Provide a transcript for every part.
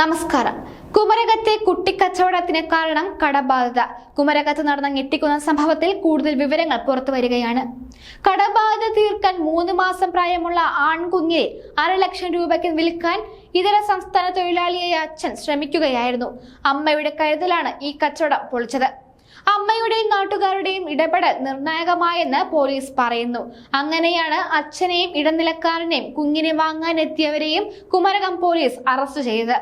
നമസ്കാരം. കുമരകത്തെ കുട്ടിക്കച്ചവടത്തിന് കാരണം കടബാധിത കുമരകത്ത് നടന്ന ഞെട്ടിക്കുന്ന സംഭവത്തിൽ കൂടുതൽ വിവരങ്ങൾ പുറത്തു വരികയാണ്. കടബാധിത തീർക്കാൻ മൂന്ന് മാസം പ്രായമുള്ള ആൺകുഞ്ഞിനെ ലക്ഷം രൂപയ്ക്ക് വിൽക്കാൻ ഇതര സംസ്ഥാന തൊഴിലാളിയായ അച്ഛൻ ശ്രമിക്കുകയായിരുന്നു. അമ്മയുടെ കരുതലാണ് ഈ കച്ചവടം പൊളിച്ചത്. അമ്മയുടെയും നാട്ടുകാരുടെയും ഇടപെടൽ നിർണായകമായെന്ന് പോലീസ് പറയുന്നു. അങ്ങനെയാണ് അച്ഛനെയും ഇടനിലക്കാരനെയും കുഞ്ഞിനെ വാങ്ങാനെത്തിയവരെയും കുമരകം പോലീസ് അറസ്റ്റ് ചെയ്തത്.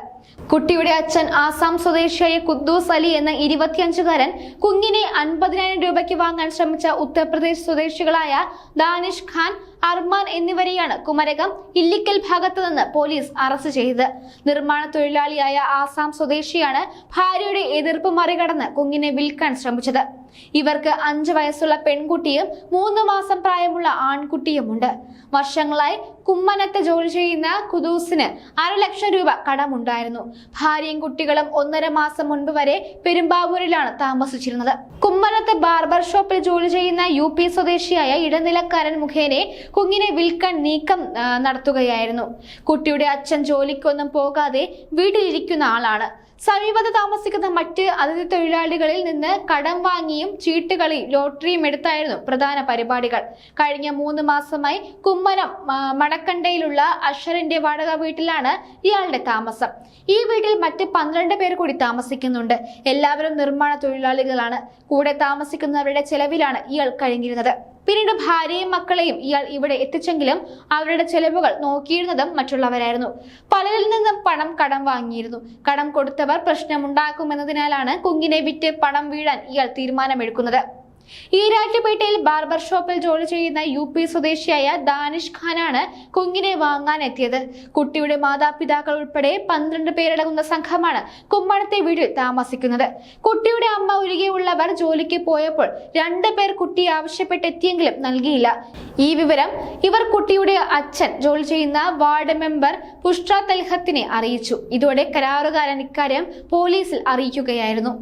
കുട്ടിയുടെ അച്ഛൻ ആസാം സ്വദേശിയായ കുദ്ദൂസ് അലി എന്ന ഇരുപത്തിയഞ്ചുകാരൻ കുഞ്ഞിനെ അൻപതിനായിരം രൂപയ്ക്ക് വാങ്ങാൻ ശ്രമിച്ച ഉത്തർപ്രദേശ് സ്വദേശികളായ ദാനിഷ് ഖാൻ അർമാൻ എന്നിവരെയാണ് കുമരകം ഇല്ലിക്കൽ ഭാഗത്ത് നിന്ന് പോലീസ് അറസ്റ്റ് ചെയ്തത്. നിർമ്മാണ തൊഴിലാളിയായ ആസാം സ്വദേശിയാണ് ഭാര്യയുടെ എതിർപ്പ് മറികടന്ന് കുഞ്ഞിനെ വിൽക്കാൻ ശ്രമിച്ചത്. ഇവർക്ക് അഞ്ച് വയസ്സുള്ള പെൺകുട്ടിയും മൂന്ന് മാസം പ്രായമുള്ള ആൺകുട്ടിയുമുണ്ട്. വർഷങ്ങളായി കുമ്മനത്ത് ജോലി ചെയ്യുന്ന കുദൂസിന് അര ലക്ഷം രൂപ കടമുണ്ടായിരുന്നു. ഭാര്യയും കുട്ടികളും ഒന്നര മാസം മുൻപ് വരെ പെരുമ്പാവൂരിലാണ് താമസിച്ചിരുന്നത്. കുമ്മനത്ത് ബാർബർ ഷോപ്പിൽ ജോലി ചെയ്യുന്ന യു പി സ്വദേശിയായ ഇടനിലക്കാരൻ മുഖേനെ കുഞ്ഞിനെ വിൽക്കാൻ നീക്കം നടത്തുകയായിരുന്നു. കുട്ടിയുടെ അച്ഛൻ ജോലിക്കൊന്നും പോകാതെ വീട്ടിലിരിക്കുന്ന ആളാണ്. സമീപത്ത് താമസിക്കുന്ന മറ്റ് അതിഥി തൊഴിലാളികളിൽ നിന്ന് കടം വാങ്ങിയും ചീട്ടുകളി ലോട്ടറിയും എടുത്തായിരുന്നു പ്രധാന പരിപാടികൾ. കഴിഞ്ഞ മൂന്ന് മാസമായി കുമ്മനം മണക്കണ്ടയിലുള്ള അഷറിന്റെ വാടക വീട്ടിലാണ് ഇയാളുടെ താമസം. ഈ വീട്ടിൽ മറ്റ് പന്ത്രണ്ട് പേർ കൂടി താമസിക്കുന്നുണ്ട്. എല്ലാവരും നിർമ്മാണ തൊഴിലാളികളാണ്. കൂടെ താമസിക്കുന്നവരുടെ ചെലവിലാണ് ഇയാൾ കഴിഞ്ഞിരുന്നത്. പിന്നീട് ഭാര്യയും മക്കളെയും ഇയാൾ ഇവിടെ എത്തിച്ചെങ്കിലും അവരുടെ ചെലവുകൾ നോക്കിയിരുന്നതും മറ്റുള്ളവരായിരുന്നു. പലരിൽ നിന്നും പണം കടം വാങ്ങിയിരുന്നു. കടം കൊടുത്തവർ പ്രശ്നമുണ്ടാക്കുമെന്നതിനാലാണ് കുങ്ങിനെ വിറ്റ് പണം വീഴാൻ ഇയാൾ തീരുമാനമെടുക്കുന്നത്. ഈരാറ്റുപേട്ടയിൽ ബാർബർ ഷോപ്പിൽ ജോലി ചെയ്യുന്ന യു പി സ്വദേശിയായ ദാനിഷ് ഖാനാണ് കുഞ്ഞിനെ വാങ്ങാൻ എത്തിയത് കുട്ടിയുടെ മാതാപിതാക്കൾ ഉൾപ്പെടെ പന്ത്രണ്ട് പേരടങ്ങുന്ന സംഘമാണ് കുമ്മണത്തെ വീട്ടിൽ താമസിക്കുന്നത്. കുട്ടിയുടെ അമ്മ ഒഴികെയുള്ളവർ ജോലിക്ക് പോയപ്പോൾ രണ്ടു പേർ കുട്ടി ആവശ്യപ്പെട്ടെത്തിയെങ്കിലും നൽകിയില്ല. ഈ വിവരം ഇവർ കുട്ടിയുടെ അച്ഛൻ ജോലി ചെയ്യുന്ന വാർഡ് മെമ്പർ പുഷ്ട്ര തൽഹത്തിനെ അറിയിച്ചു. ഇതോടെ കരാറുകാരൻ ഇക്കാര്യം പോലീസിൽ അറിയിക്കുകയായിരുന്നു.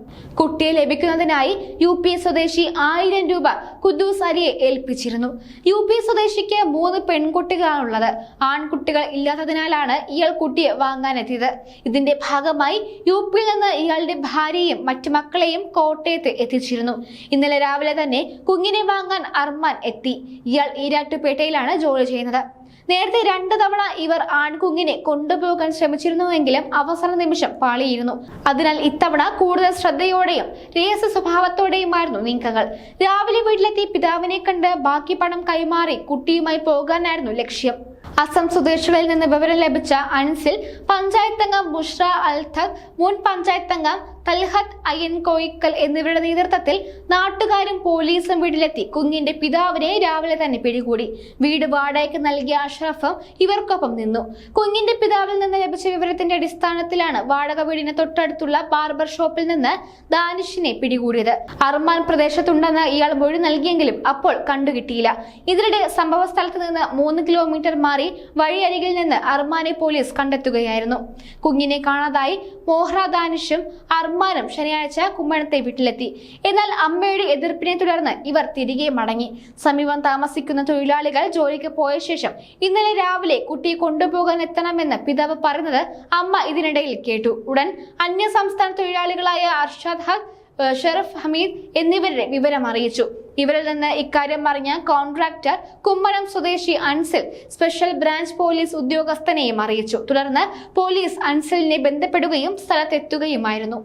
കുട്ടിയെ ലഭിക്കുന്നതിനായി യു സ്വദേശി ആയിരം രൂപ കുദ്ദൂസ് അരിയെ ഏൽപ്പിച്ചിരുന്നു. യു പി സ്വദേശിക്ക് മൂന്ന് പെൺകുട്ടികളാണുള്ളത്. ആൺകുട്ടികൾ ഇല്ലാത്തതിനാലാണ് ഇയാൾ കുട്ടിയെ വാങ്ങാനെത്തിയത്. ഇതിന്റെ ഭാഗമായി യു പിയിൽ നിന്ന് ഇയാളുടെ ഭാര്യയും മറ്റു മക്കളെയും കോട്ടയത്ത് എത്തിച്ചിരുന്നു. ഇന്നലെ രാവിലെ തന്നെ കുഞ്ഞിനെ വാങ്ങാൻ അർമാൻ എത്തി. ഇയാൾ ഈരാട്ടുപേട്ടയിലാണ് ജോലി ചെയ്യുന്നത്. നേരത്തെ രണ്ടു തവണ ഇവർ ആൺകുഞ്ഞിനെ കൊണ്ടുപോകാൻ ശ്രമിച്ചിരുന്നുവെങ്കിലും അവസര നിമിഷം പാളിയിരുന്നു. അതിനാൽ ഇത്തവണ കൂടുതൽ ശ്രദ്ധയോടെയും രഹസ്യ സ്വഭാവത്തോടെയുമായിരുന്നു നീക്കങ്ങൾ. രാവിലെ വീട്ടിലെത്തി പിതാവിനെ കണ്ട് ബാക്കി പണം കൈമാറി കുട്ടിയുമായി പോകാനായിരുന്നു ലക്ഷ്യം. അസം സ്വദേശികളിൽ നിന്ന് വിവരം ലഭിച്ച അൻസിൽ പഞ്ചായത്തംഗം ബുഷ്ര അൽഥക് മുൻ പഞ്ചായത്ത് അംഗം തൽഹത്ത് അയ്യൻ കോയിക്കൽ എന്നിവരുടെ നേതൃത്വത്തിൽ നാട്ടുകാരും പോലീസും വീട്ടിലെത്തി. കുഞ്ഞിന്റെ പിതാവിനെ രാവിലെ തന്നെ പിടികൂടി. വീട് വാടകയ്ക്ക് നൽകിയ അഷ്റഫും ഇവർക്കൊപ്പം നിന്നു. കുഞ്ഞിന്റെ പിതാവിൽ നിന്ന് ലഭിച്ച വിവരത്തിന്റെ അടിസ്ഥാനത്തിലാണ് വാടക വീടിന് തൊട്ടടുത്തുള്ള ബാർബർ ഷോപ്പിൽ നിന്ന് ദാനിഷിനെ പിടികൂടിയത്. അർമാൻ പ്രദേശത്തുണ്ടെന്ന് ഇയാൾ മൊഴി നൽകിയെങ്കിലും അപ്പോൾ കണ്ടുകിട്ടിയില്ല. ഇതിനിടെ സംഭവ സ്ഥലത്ത് നിന്ന് മൂന്ന് കിലോമീറ്റർ മാറി വഴിയരികിൽ നിന്ന് അർമാനെ പോലീസ് കണ്ടെത്തുകയായിരുന്നു. കുഞ്ഞിനെ കാണാതായി മോഹ്ര ദാനിഷും അർമാനും ശനിയാഴ്ച കുമ്മണത്തെ വീട്ടിലെത്തി. എന്നാൽ അമ്മയുടെ എതിർപ്പിനെ തുടർന്ന് ഇവർ തിരികെ മടങ്ങി. സമീപം താമസിക്കുന്ന തൊഴിലാളികൾ ജോലിക്ക് പോയ ശേഷം ഇന്നലെ രാവിലെ കുട്ടിയെ കൊണ്ടുപോകാൻ എത്തണമെന്ന് പിതാവ് പറയുന്നത് അമ്മ ഇതിനിടയിൽ കേട്ടു. ഉടൻ അന്യ സംസ്ഥാന തൊഴിലാളികളായ അർഷാദ് ഹഖ് ഷെറഫ് ഹമീദ് എന്നിവരുടെ വിവരം അറിയിച്ചു. ഇവരിൽ നിന്ന് ഇക്കാര്യം അറിഞ്ഞ കോൺട്രാക്ടർ കുമ്മനം സ്വദേശി അൻസിൽ സ്പെഷ്യൽ ബ്രാഞ്ച് പോലീസ് ഉദ്യോഗസ്ഥനെയും അറിയിച്ചു. തുടർന്ന് പോലീസ് അൻസിലിനെ ബന്ധപ്പെടുകയും സ്ഥലത്തെത്തുകയുമായിരുന്നു.